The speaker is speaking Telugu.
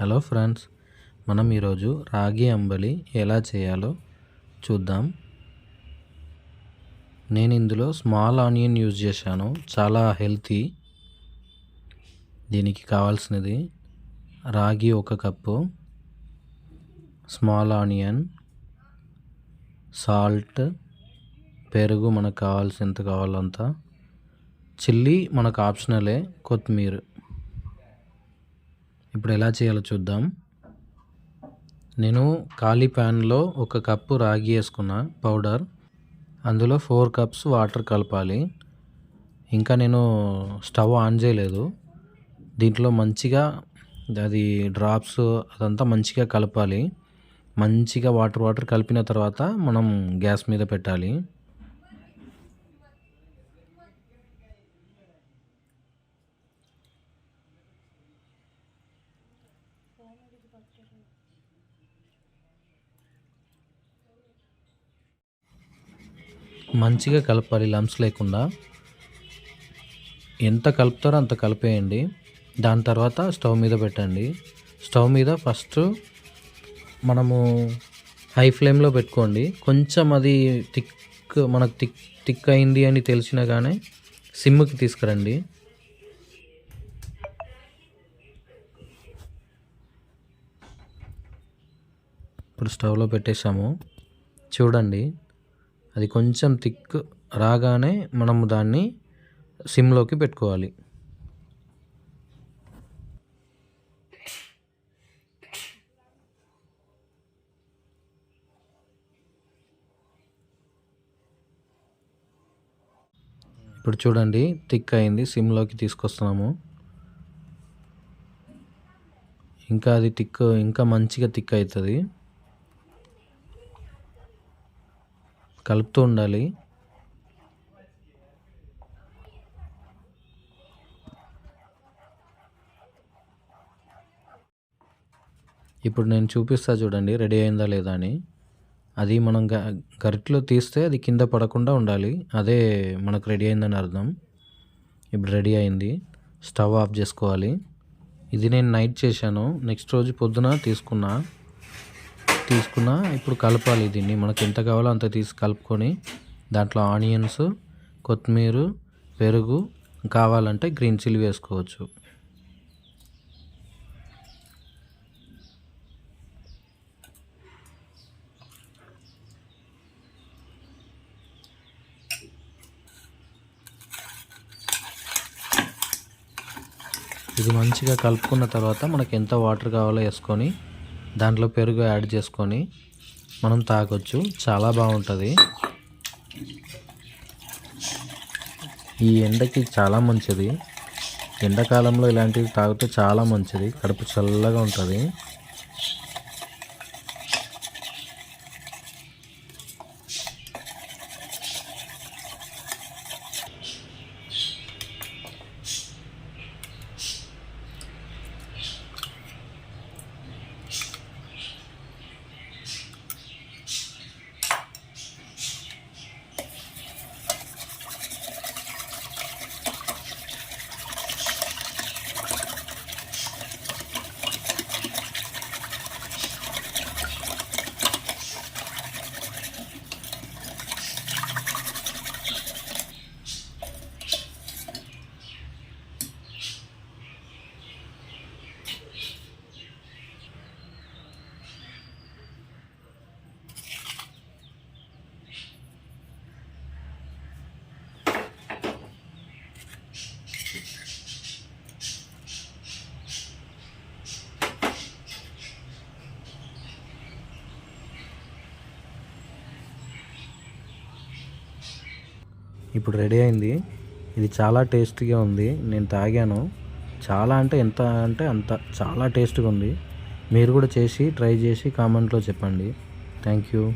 హలో ఫ్రెండ్స్ మనం ఈరోజు రాగి అంబలి ఎలా చేయాలో చూద్దాం. నేను ఇందులో స్మాల్ ఆనియన్ యూజ్ చేశాను చాలా హెల్తీ. దీనికి కావాల్సినది రాగి ఒక కప్పు స్మాల్ ఆనియన్ సాల్ట్ పెరుగు మనకు కావాల్సినంత కావాలంత. చిల్లీ మనకు ఆప్షనలే కొత్తిమీర. ఇప్పుడు ఎలా చేయాలో చూద్దాం. నేను ఖాళీ ప్యాన్లో ఒక కప్పు రాగి వేసుకున్న పౌడర్ అందులో ఫోర్ కప్స్ వాటర్ కలపాలి. ఇంకా నేను స్టవ్ ఆన్ చేయలేదు. దీంట్లో మంచిగా అది డ్రాప్స్ అదంతా మంచిగా కలపాలి. మంచిగా వాటర్ వాటర్ కలిపిన తర్వాత మనం గ్యాస్ మీద పెట్టాలి. మంచిగా కలపాలి లంప్స్ లేకుండా. ఎంత కలుపుతారో అంత కలిపేయండి. దాని తర్వాత స్టవ్ మీద పెట్టండి. స్టవ్ మీద ఫస్ట్ మనము హై ఫ్లేమ్లో పెట్టుకోండి. కొంచెం అది థిక్ మనకు థిక్ థిక్ అయింది అని తెలిసినా కానీ సిమ్కి తీసుకురండి. ఇప్పుడు స్టవ్లో పెట్టేసాము చూడండి అది కొంచెం థిక్ రాగానే మనము దాన్ని సిమ్లోకి పెట్టుకోవాలి. ఇప్పుడు చూడండి థిక్ అయింది సిమ్లోకి తీసుకొస్తున్నాము. ఇంకా అది థిక్ ఇంకా మంచిగా థిక్ అవుతుంది. కలుపుతూ ఉండాలి. ఇప్పుడు నేను చూపిస్తా చూడండి రెడీ అయిందా లేదా అని. అది మనం గ గరిట్లో తీస్తే అది కింద పడకుండా ఉండాలి. అదే మనకు రెడీ అయిందని అర్థం. ఇప్పుడు రెడీ అయింది. స్టవ్ ఆఫ్ చేసుకోవాలి. ఇది నేను నైట్ చేశాను. నెక్స్ట్ రోజు పొద్దున తీసుకున్నా. తీసుకున్న ఇప్పుడు కలపాలి దీన్ని. మనకి ఎంత కావాలో అంత తీసి కలుపుకొని దాంట్లో ఆనియన్స్ కొత్తిమీర పెరుగు కావాలంటే గ్రీన్ చిల్లీ వేసుకోవచ్చు. ఇది మంచిగా కలుపుకున్న తర్వాత మనకి ఎంత వాటర్ కావాలో వేసుకొని దాంట్లో పెరుగు యాడ్ చేసుకొని మనం తాగొచ్చు. చాలా బాగుంటుంది. ఈ ఎండకి చాలా మంచిది. ఎండాకాలంలో ఇలాంటివి తాగితే చాలా మంచిది. కడుపు చల్లగా ఉంటుంది. ఇప్పుడు రెడీ అయింది. ఇది చాలా టేస్టీగా ఉంది. నేను తాగాను. చాలా అంటే ఎంత అంటే అంత చాలా టేస్ట్గా ఉంది. మీరు కూడా చేసి ట్రై చేసి కామెంట్లో చెప్పండి. Thank you.